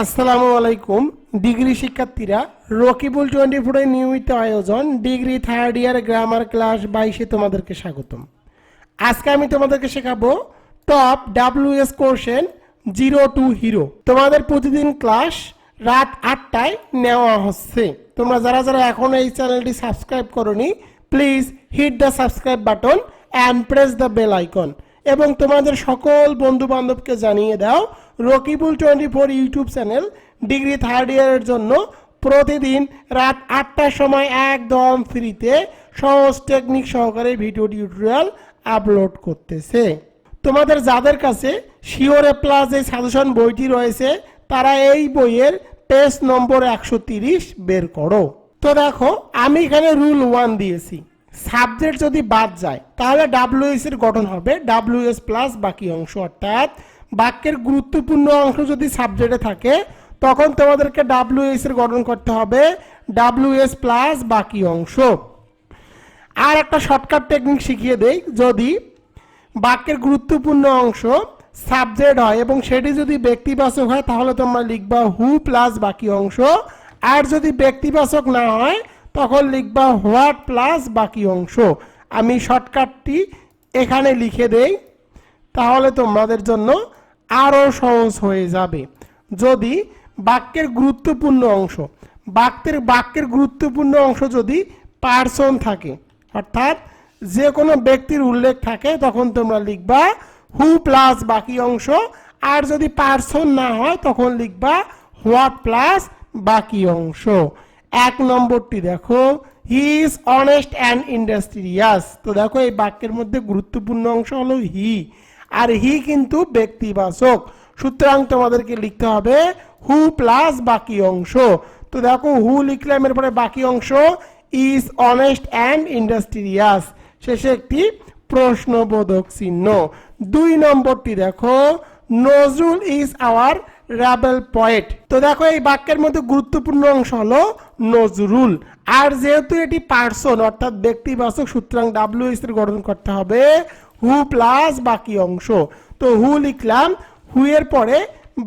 আসসালামু আলাইকুম। ডিগ্রি শিক্ষার্থীরা, রকিবুল টোয়েন্টি ফোরের নিয়মিত আয়োজন degree third year grammar class বাইশে তোমাদেরকে স্বাগতম। আজকে আমি তোমাদেরকে শেখাবো টপ ডাব্লিউএস কোর্সেন জিরো টু হিরো। তোমাদের প্রতিদিন ক্লাস রাত আটটায় নেওয়া হচ্ছে। তোমরা যারা যারা এখনও এই চ্যানেলটি সাবস্ক্রাইব করনি, please hit the subscribe button and press the bell icon এবং তোমাদের সকল বন্ধু বান্ধবকে জানিয়ে দাও Rakibul twenty four YouTube channel degree third ইয়ারের জন্য প্রতিদিন রাত আটটার সময় একদম ফ্রিতে সহজ টেকনিক সহকারে ভিডিও টিউটোরিয়াল আপলোড করতেছে। তোমাদের যাদের কাছে শিওরে প্লাস এই সাজেশন বইটি রয়েছে, তারা এই বইয়ের পেজ নম্বর একশো বের করো। তো দেখো, আমি এখানে রুল ওয়ান দিয়েছি। সাবজেক্ট যদি বাদ যায়, তাহলে ডাব্লিউএস এর গঠন হবে ডাব্লিউএস প্লাস বাকি অংশ, অর্থাৎ বাক্যের গুরুত্বপূর্ণ অংশ যদি সাবজেক্টে থাকে, তখন তোমাদেরকে ডাব্লিউএস এর গঠন করতে হবে। ডাব্লিউএস প্লাস বাকি অংশ। আর একটা শর্টকাট টেকনিক শিখিয়ে দেই, যদি বাক্যের গুরুত্বপূর্ণ অংশ সাবজেক্ট হয় এবং সেটি যদি ব্যক্তিবাচক হয়, তাহলে তোমরা লিখবা হু প্লাস বাকি অংশ। আর যদি ব্যক্তিবাচক না হয়, তখন লিখবা হোয়াট প্লাস বাকি অংশ। আমি শর্টকাটটি এখানে লিখে দেই, তাহলে তোমাদের জন্য আরও সহজ হয়ে যাবে। যদি বাক্যের গুরুত্বপূর্ণ অংশ, বাক্যের বাক্যের গুরুত্বপূর্ণ অংশ যদি পার্সন থাকে, অর্থাৎ যে কোনো ব্যক্তির উল্লেখ থাকে, তখন তোমরা লিখবা হু প্লাস বাকি অংশ। আর যদি পার্সন না হয়, তখন লিখবা হোয়াট প্লাস বাকি অংশ। এক নম্বরটি দেখো he is honest and industrious তো দেখো, এই বাক্যের মধ্যে গুরুত্বপূর্ণ অংশ হলো হি আর হি কিন্তু ব্যক্তিবাচক। সুতরাং তোমাদেরকে লিখতে হবে হু প্লাস বাকি অংশ। তো দেখো, হু লিখলাম, এরপরে বাকি অংশ ইজ অনেস্ট অ্যান্ড ইন্ডাস্ট্রিয়াস শেষে একটি প্রশ্নবোধক চিহ্ন। দুই নম্বরটি দেখো, Nazrul is our rebel poet তো দেখো, এই বাক্যের মধ্যে গুরুত্বপূর্ণ অংশ হলো নজরুল। আর যেহেতু এটি পার্সন অর্থাৎ ব্যক্তিবাচক, সুতরাং ডাব্লিউ এর গঠন করতে হবে হু প্লাস বাকি অংশ। তো হু লিখলাম, হু এর পরে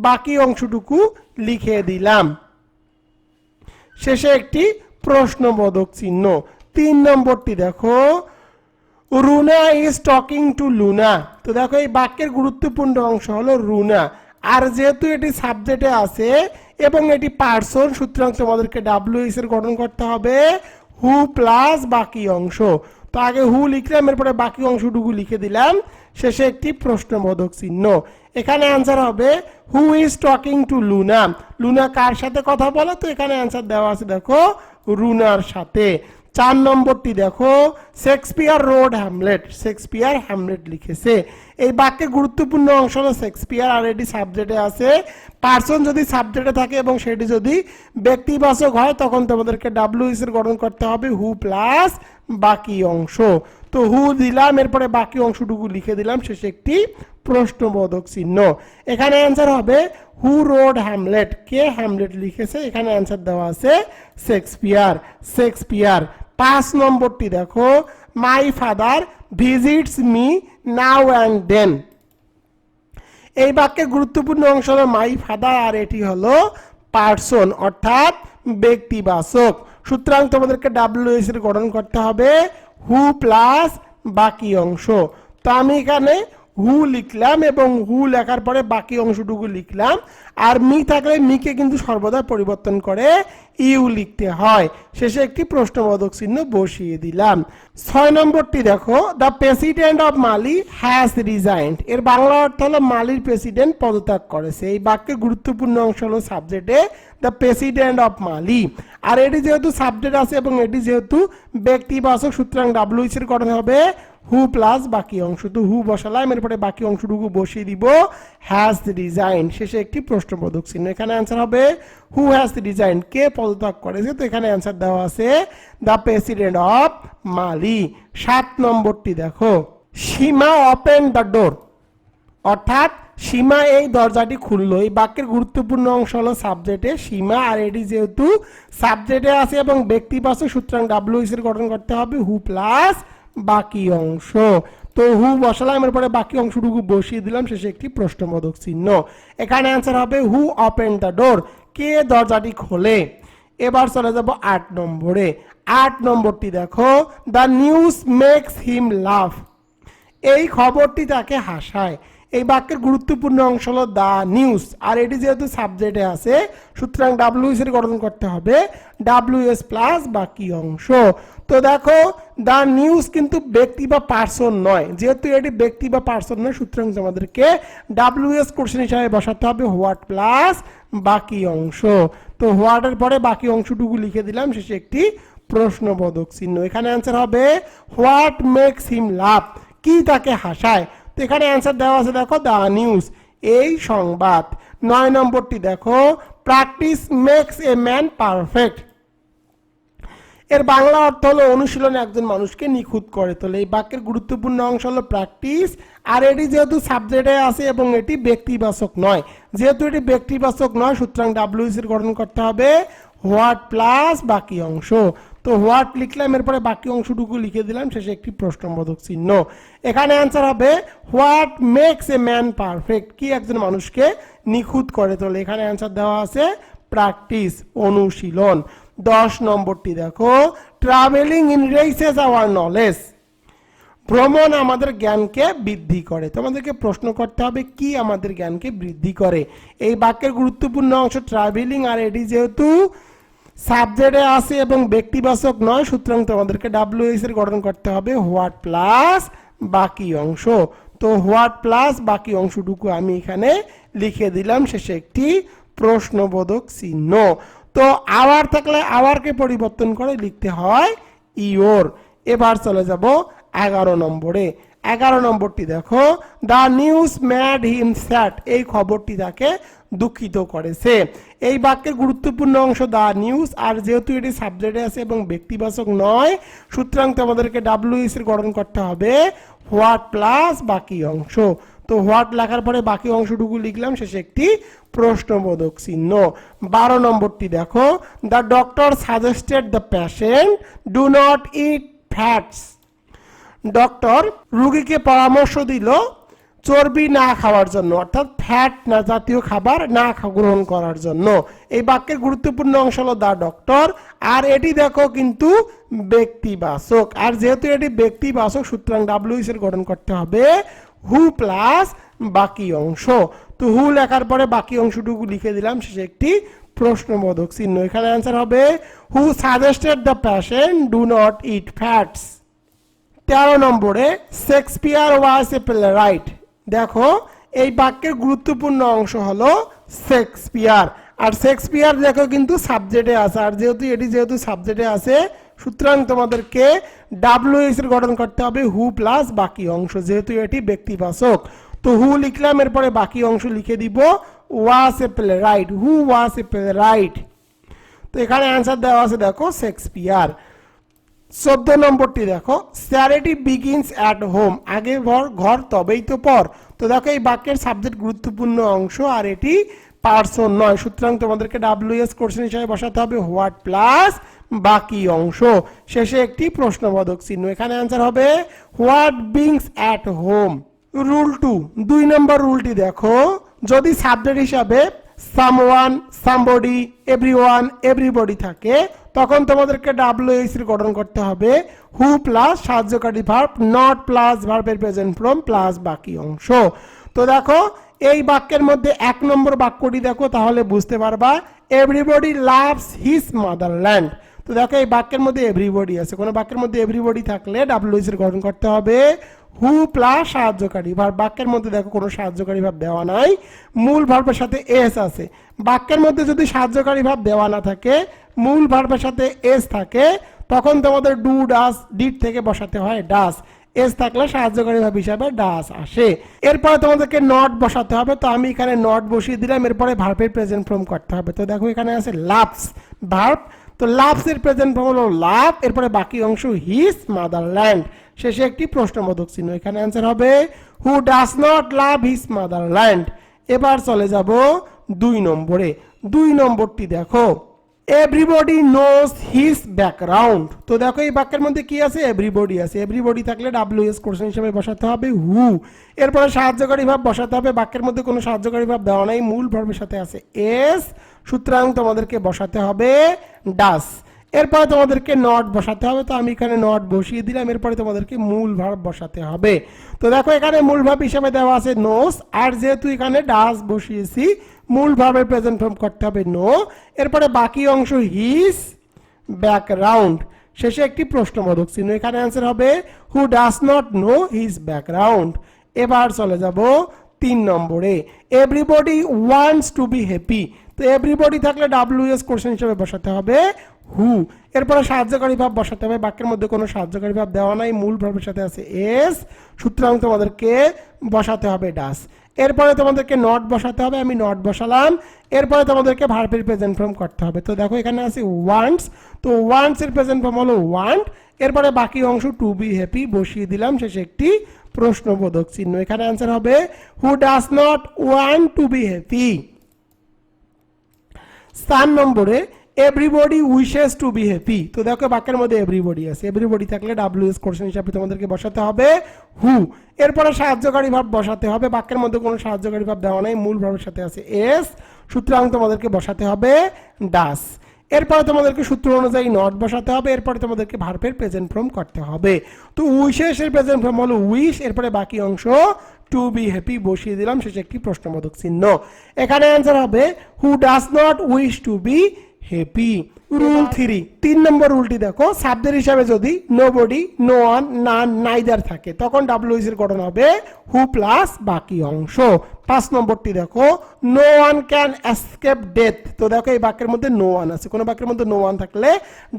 বাকি অংশটুকু লিখে দিলাম। শেষে একটি প্রশ্নবোধক চিহ্ন। তিন নম্বরটি দেখো। Runa is talking to Luna তো দেখো, এই বাক্যের গুরুত্বপূর্ণ অংশ হলো রুনা। আর যেহেতু এটি সাবজেক্টে আছে, এবং এটি পার্সন, সুতরাং তোমাদেরকে ডাব্লিউএস এর গঠন করতে হবে। হু প্লাস বাকি অংশ। তো আগে হু লিখলাম, এরপরে বাকি অংশটুকু লিখে দিলাম। শেষে একটি প্রশ্নবোধক চিহ্ন। এখানে অ্যান্সার হবে who is talking to Luna Luna কার সাথে কথা বলে? তো এখানে অ্যান্সার দেওয়া আছে, দেখো, রুনার সাথে। চার নম্বরটি দেখো Shakespeare wrote Hamlet Shakespeare Hamlet লিখেছে। এই বাক্যে গুরুত্বপূর্ণ অংশ হলো শেক্সপিয়ার আর এটি সাবজেক্টে আছে। পার্সন যদি সাবজেক্টে থাকে এবং সেটি যদি ব্যক্তিবাচক হয়, তখন তোমাদেরকে ডাব্লিউ এর গঠন করতে হবে হু প্লাস বাকি অংশ। তো হু দিলাম, এরপরে বাকি অংশটুকু লিখে দিলাম, শেষে একটি প্রশ্নবোধক চিহ্ন। এখানে অ্যান্সার হবে হু রোড হ্যামলেট। কে হ্যামলেট লিখেছে? এখানে অ্যান্সার দেওয়া আছে শেক্সপিয়ার। শেক্সপিয়ার, পাঁচ নম্বরটি দেখো। My father visits me now and then এই বাক্যের গুরুত্বপূর্ণ অংশ হলো মাই ফাদার আর এটি হলো পার্সন অর্থাৎ ব্যক্তিবাচক। সুতরাং তোমাদেরকে ডাব্লিউএস এর গঠন করতে হবে হু প্লাস বাকি অংশ। তো আমি এখানে হু লিখলাম এবং হু লেখার পরে বাকি অংশটুকু লিখলাম। আর মি থাকলে মিকে কিন্তু সর্বদা পরিবর্তন করে ইউ লিখতে হয়। শেষে একটি প্রশ্নবোধক চিহ্ন বসিয়ে দিলাম। ছয় নম্বরটি দেখো। The president of Mali has resigned এর বাংলা অর্থ হলো মালির প্রেসিডেন্ট পদত্যাগ করেছে। এই বাক্যের গুরুত্বপূর্ণ অংশ হলো সাবজেক্টে দ্য প্রেসিডেন্ট অফ মালি আর এটি যেহেতু সাবজেক্ট আছে এবং এটি যেহেতু ব্যক্তিবাচক, সুতরাং ডাব্লিউএস এর গঠন হবে হু প্লাস বাকি অংশ তো হু বসালাম, এরপরে বাকি অংশটুকু বসিয়ে দিব হ্যাজ রিজাইন শেষে একটি প্রশ্নবোধক চিহ্ন। এখানে অ্যান্সার হবে হু হ্যাজ রিজাইন কে পদত্যাগ করেছে তো এখানে অ্যান্সার দেওয়া আছে দ্য প্রেসিডেন্ট অফ মালি। সাত নম্বরটি দেখো, সীমা ওপেন দ্য ডোর অর্থাৎ সীমা এই দরজাটি খুললো। এই বাক্যের গুরুত্বপূর্ণ অংশ হলো সাবজেক্টে সীমা, আর এটি যেহেতু সাবজেক্টে আছে এবং ব্যক্তিবাচক সুতরাং ডাব্লিউএস এর গঠন করতে হবে হু প্লাস বাকি অংশ। তো হু বসালাম এরপরে বাকি অংশটুকু বসিয়ে দিলাম, শেষে একটি প্রশ্নবোধক চিহ্ন। এখানে অ্যান্সার হবে হু ওপেন দ্য ডোর কে দরজাটি খোলে? এবার চলে যাব আট নম্বরে। আট নম্বরটি দেখো the news makes him love এই খবরটি তাকে হাসায়। এই বাক্যের গুরুত্বপূর্ণ অংশ হলো দ্য নিউজ আর এটি যেহেতু সাবজেক্টে আছে, সুতরাং ডাব্লিউএস এর গঠন করতে হবে ডাব্লিউএস প্লাস বাকি অংশ। তো দেখো দ্য নিউজ কিন্তু ব্যক্তি বা পার্সন নয়। যেহেতু এটি ব্যক্তি বা পার্সন নয়, সুতরাং আমাদেরকে ডাব্লিউএস কোশ্চেন হিসাবে বসাতে হবে হোয়াট প্লাস বাকি অংশ। তো হোয়াটের পরে বাকি অংশটুকু লিখে দিলাম, শেষে একটি প্রশ্নবোধক চিহ্ন। এখানে অ্যান্সার হবে হোয়াট মেক্স হিম লাভ কি তাকে হাসায়? তো এখানে অ্যান্সার দেওয়া আছে, দেখো দ্য নিউজ এই সংবাদ। নয় নম্বরটি দেখো practice makes a man perfect এর বাংলা অর্থ হলো অনুশীলনে একজন মানুষকে নিখুঁত করে তোলে। এই বাক্যের গুরুত্বপূর্ণ অংশ হলো প্র্যাকটিস আর এটি যেহেতু সাবজেক্টে আছে এবং এটি ব্যক্তিবাচক নয়। যেহেতু এটি ব্যক্তিবাচক নয়, সুতরাং ডাব্লিউএস এর গঠন করতে হবে হোয়াট প্লাস বাকি অংশ। তো হোয়াট লিখলাম, এরপরে বাকি অংশটুকু লিখে দিলাম, শেষে একটি প্রশ্নবোধক চিহ্ন। এখানে অ্যান্সার হবে what makes a man perfect কি একজন মানুষকে নিখুঁত করে তোলে? এখানে অ্যান্সার দেওয়া আছে প্র্যাকটিস অনুশীলন। দশ নম্বরটি দেখো ট্রাভেলিং ইনরেইসেস আওয়ার নলেজ ভ্রমণ আমাদের জ্ঞানকে বৃদ্ধি করে। তোমাদেরকে প্রশ্ন করতে হবে, কি আমাদের জ্ঞানকে বৃদ্ধি করে? এই বাক্যের গুরুত্বপূর্ণ অংশ ট্রাভেলিং আর এটি যেহেতু সাবজেক্টে আছে এবং ব্যক্তিবাচক নয়, সুতরাং তোমাদেরকে ডাব্লিউএস এর গঠন করতে হবে হোয়াট প্লাস বাকি অংশ। তো হোয়াট প্লাস বাকি অংশটুকু আমি এখানে লিখে দিলাম, শেষে একটি প্রশ্নবোধক চিহ্ন। তো আওয়ার থাকলে আওয়ারকে পরিবর্তন করে লিখতে হয় ইওর। এবার চলে যাব এগারো নম্বরে। এগারো নম্বরটি দেখো, the news made him sad এই খবরটি তাকে দুঃখিত করেছে। এই বাক্যের গুরুত্বপূর্ণ অংশ দ্য নিউজ আর যেহেতু এটি সাবজেক্টে আছে এবং ব্যক্তিবাচক নয়, সুতরাং তোমাদেরকে ডাব্লিউএস এর গঠন করতে হবে হোয়াট প্লাস বাকি অংশ। তো হোয়াট লেখার পরে বাকি অংশটুকু লিখলাম, শেষে একটি প্রশ্নবোধক চিহ্ন। বারো নম্বরটি দেখো। The doctor suggested the patient do not eat fats doctor রুগীকে পরামর্শ দিল, চর্বি না খাওয়ার জন্য, অর্থাৎ ফ্যাট না জাতীয় খাবার না গ্রহণ করার জন্য। এই বাক্যের গুরুত্বপূর্ণ অংশ হলো দা ডক্টর আর এটি দেখো কিন্তু ব্যক্তিবাচক। আর যেহেতু এটি ব্যক্তিবাচক, সুতরাং ডাব্লিউএস এর গঠন করতে হবে হু প্লাস বাকি অংশ। তো হু লেখার পরে বাকি অংশটুকু লিখে দিলাম, শেষে একটি প্রশ্নবোধক চিহ্ন। এখানে অ্যান্সার হবে who suggested the patient do not eat fats তেরো নম্বরে Shakespeare was a playwright দেখো, এই বাক্যের গুরুত্বপূর্ণ অংশ হলো শেক্সপিয়ার আর শেক্সপিয়ার দেখো কিন্তু সাবজেক্টে আছে, আর যেহেতু এটি যেহেতু সাবজেক্টে আছে সুতরাং তোমাদেরকে ডাব্লিউএস এর গঠন করতে হবে হু প্লাস বাকি অংশ, যেহেতু এটি ব্যক্তিবাচক। তো হু লিখলাম, এরপরে বাকি অংশ লিখে দিব was a playwright who was a playwright তো এখানে অ্যান্সার দেওয়া আছে, দেখো শেক্সপিয়ার চোদ্দ নম্বরটি দেখো স্যারিটি বিগিনস অ্যাট হোম আগে ঘর ঘর তবেই তো পর। তো দেখো, এই বাক্যের সাবজেক্ট গুরুত্বপূর্ণ অংশ, আর এটি পার্সন নয়। সুতরাং তোমাদেরকে ডাব্লিউএস কোশ্চেন হিসাবে বসাতে হবে হোয়াট প্লাস বাকি অংশ। শেষে একটি প্রশ্নবোধক চিহ্ন। এখানে অ্যান্সার হবে what brings at home rule two দুই নম্বর রুলটি দেখো। যদি সাবজেক্ট হিসাবে সামওয়ান সামবডি এভরিওয়ান এভরিবডি থাকে, তখন তোমাদেরকে ডাব্লিউএস এর গঠন করতে হবে। হু প্লাস সাহায্যকারী ভার্ব নট প্লাস ভার্বের প্রেজেন্ট ফ্রম প্লাস বাকি অংশ। তো দেখো, এই বাক্যের মধ্যে এক নম্বর বাক্যটি দেখো, তাহলে বুঝতে পারবা এভরিবডি লাভস হিজ মাদারল্যান্ড তো দেখো এই বাক্যের মধ্যে এভরিবডি আছে। কোনো বাক্যের মধ্যে এভরিবডি থাকলে ডাব্লিউএস এর গঠন করতে হবে হু প্লাস সাহায্যকারী। ভার বাক্যের মধ্যে দেখো কোনো সাহায্যকারী ভাব দেওয়া নাই। মূল ভার্বের সাথে এস আছে। বাক্যের মধ্যে যদি সাহায্যকারী ভাব দেওয়া না থাকে, মূল ভার্বের সাথে এস থাকে, তখন তোমাদের ডু ডাস ডিড থেকে বসাতে হয় ডাস এস থাকলে সাহায্যকারী ভাব হিসাবে ডাস আসে। এরপরে তোমাদেরকে নট বসাতে হবে। তো আমি এখানে নট বসিয়ে দিলাম। এরপরে ভার্বের প্রেজেন্ট ফর্ম করতে হবে। তো দেখো এখানে আছে লাভস ভার্ব তো লাভস এর প্রেজেন্ট ফর্ম হলো লাভ এরপরে বাকি অংশ হিজ মাদারল্যান্ড শেষে একটি প্রশ্নবোধক চিহ্ন, এখানে অ্যান্সার হবে who does not love his motherland এবার চলে যাব দুই নম্বরে। দুই নম্বরটি দেখো। এভরিবডি নোজ হিজ ব্যাকগ্রাউন্ড তো দেখো এই বাক্যের মধ্যে কি আছে? এভরিবডি আছে। এভরিবডি থাকলে ডাব্লিউ এস কোশ্চেন হিসেবে বসাতে হবে হু এরপরে সাহায্যকারী ভাব বসাতে হবে। বাক্যের মধ্যে কোনো সাহায্যকারী ভাব দেওয়া নাই। মূল ভার্বের সাথে আছে এস সুতরাং তোমাদেরকে বসাতে হবে ডাস এরপরে তোমাদেরকে নট বসাতে হবে। তো আমি এখানে নট বসিয়ে দিলাম। এরপরে তোমাদেরকে মূল ভাব বসাতে হবে। তো দেখো, এখানে মূল ভাব হিসেবে দেওয়া আছে নোস। আর যেহেতু এখানে ডাস বসিয়েছি, মূল ভার্বের প্রেজেন্ট ফর্ম করতে হবে নো। এরপরে বাকি অংশ হিস, ব্যাকগ্রাউন্ড। শেষে একটি প্রশ্নবোধক চিহ্ন এখানে অ্যান্সার হবে। Who does not know his background এবার চলে যাব তিন নম্বরে everybody wants to be happy তো এভরিবডি থাকলে ডাব্লিউ এস কোশ্চেন হিসেবে বসাতে হবে হু এরপরে সাহায্যকারী ভাব বসাতে হবে, বাক্যের মধ্যে কোনো সাহায্যকারী ভাব দেওয়া নাই, মূল ভাবের সাথে আছে এস সুতরাং তোমাদেরকে বসাতে হবে ডাস এরপরে তোমাদেরকে নট বসাতে হবে, আমি নট বসালাম। এরপরে তোমাদেরকে ভার্বের প্রেজেন্ট ফর্ম করতে হবে। তো দেখো এখানে আছে ওয়ান্টস তো ওয়ান্টস এর প্রেজেন্ট ফর্ম হলো ওয়ান্ট এরপরে বাকি অংশ টু বি হ্যাপি বসিয়ে দিলাম, শেষে একটি প্রশ্নবোধক চিহ্ন। এখানে অ্যান্সার হবে who does not want to be happy চার নম্বরে everybody wishes to be happy তো দেখো বাক্যের মধ্যে এভরিবডি আছে। এভরিবডি থাকলে ডাব্লিউ এস কোশ্চেন হিসাবে তোমাদেরকে বসাতে হবে হু এরপরে সাহায্যকারী ভাব বসাতে হবে। বাক্যের মধ্যে কোনো সাহায্যকারী ভাব দেওয়া নাই, মূল ভাবের সাথে আছে এস সুতরাং তোমাদেরকে বসাতে হবে ডাস এরপরে তোমাদেরকে সূত্র অনুযায়ী নট বসাতে হবে, এরপরে তোমাদেরকে ভার্পের প্রেজেন্ট ফর্ম করতে হবে। তো উইশেষ এর প্রেজেন্ট ফর্ম হলো উইশ এরপরে বাকি অংশ টু বি হ্যাপি বসিয়ে দিলাম, শেষে একটি প্রশ্নবোধক চিহ্ন। এখানে অ্যান্সার হবে who does not wish to be happy rule three তিন নম্বর রুলটি দেখো। শব্দের হিসাবে যদি নো বডি নো ওয়ান না নাইদার থাকে তখন ডাব্লিউ এর গঠন হবে হু প্লাস বাকি অংশ। পাঁচ নম্বরটি দেখো। No one can escape death তো দেখো এই বাক্যের মধ্যে নো ওয়ান আছে। কোনো বাক্যের মধ্যে নো ওয়ান থাকলে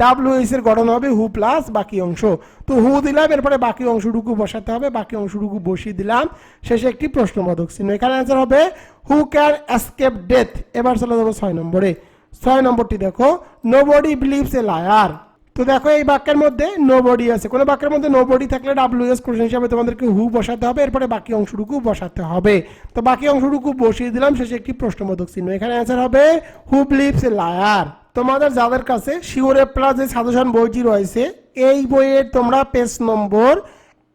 ডাব্লিউ এর গঠন হবে হু প্লাস বাকি অংশ। তো হু দিলাম এরপরে বাকি অংশটুকু বসাতে হবে। বাকি অংশটুকু বসিয়ে দিলাম। শেষে একটি প্রশ্নবোধক চিহ্ন। এখানে অ্যান্সার হবে হু ক্যান এসকেপ ডেথ এবার চলে যাব ছয় নম্বরে। ছয় নম্বরটি দেখো nobody believes a liar তো দেখো, এই বাক্যের মধ্যে নো বডি আছে। কোনো বাক্যের মধ্যে নো বডি থাকলে ডাব্লিউ এস কোশ্চেন হিসাবে তোমাদেরকে হু বসাতে হবে, এরপরে বাকি অংশটুকু বসাতে হবে। তো বাকি অংশটুকু বসিয়ে দিলাম, শেষে একটি প্রশ্নবোধক চিহ্ন। এখানে অ্যান্সার হবে হু বিলিভস এ লায়ার তোমাদের যাদের কাছে শিওরে প্লাস যে সাজেশন বইটি রয়েছে, এই বইয়ের তোমরা পেজ নম্বর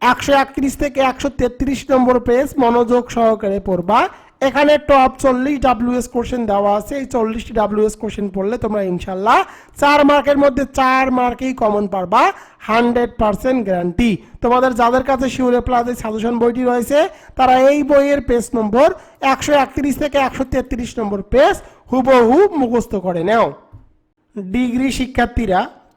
একশো একত্রিশ থেকে একশো তেত্রিশ নম্বর পেজ মনোযোগ সহকারে পড়বা। এখানে টপ চল্লিশ ডাব্লিউএস কোশ্চেন দেওয়া আছে। এই চল্লিশটি ডাব্লিউএস কোশ্চেন পড়লে তোমরা ইনশাল্লাহ চার মার্কের মধ্যে চার মার্কেই কমন পারবা। হান্ড্রেড পার্সেন্ট গ্যারান্টি তোমাদের যাদের কাছে শিউরে প্লাজের সাজেশন বইটি রয়েছে, তারা এই বইয়ের পেজ নম্বর একশো একত্রিশ থেকে একশো তেত্রিশ নম্বর পেজ হুবহু মুখস্থ করে নাও। ডিগ্রি শিক্ষার্থীরা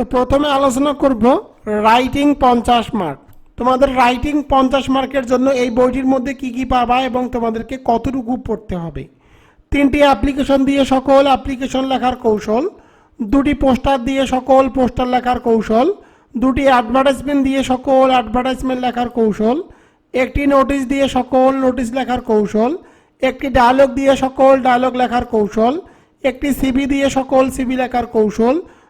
তো প্রথমে আলোচনা করব রাইটিং পঞ্চাশ মার্ক তোমাদের রাইটিং পঞ্চাশ মার্কের জন্য এই বইটির মধ্যে কি কি পাবা এবং তোমাদেরকে কতটুকু পড়তে হবে? তিনটি অ্যাপ্লিকেশন দিয়ে সকল অ্যাপ্লিকেশন লেখার কৌশল, দুটি পোস্টার দিয়ে সকল পোস্টার লেখার কৌশল, দুটি অ্যাডভার্টাইজমেন্ট দিয়ে সকল অ্যাডভার্টাইজমেন্ট লেখার কৌশল, একটি নোটিশ দিয়ে সকল নোটিশ লেখার কৌশল, একটি ডায়লগ দিয়ে সকল ডায়লগ লেখার কৌশল, একটি সিবি দিয়ে সকল সিবি লেখার কৌশল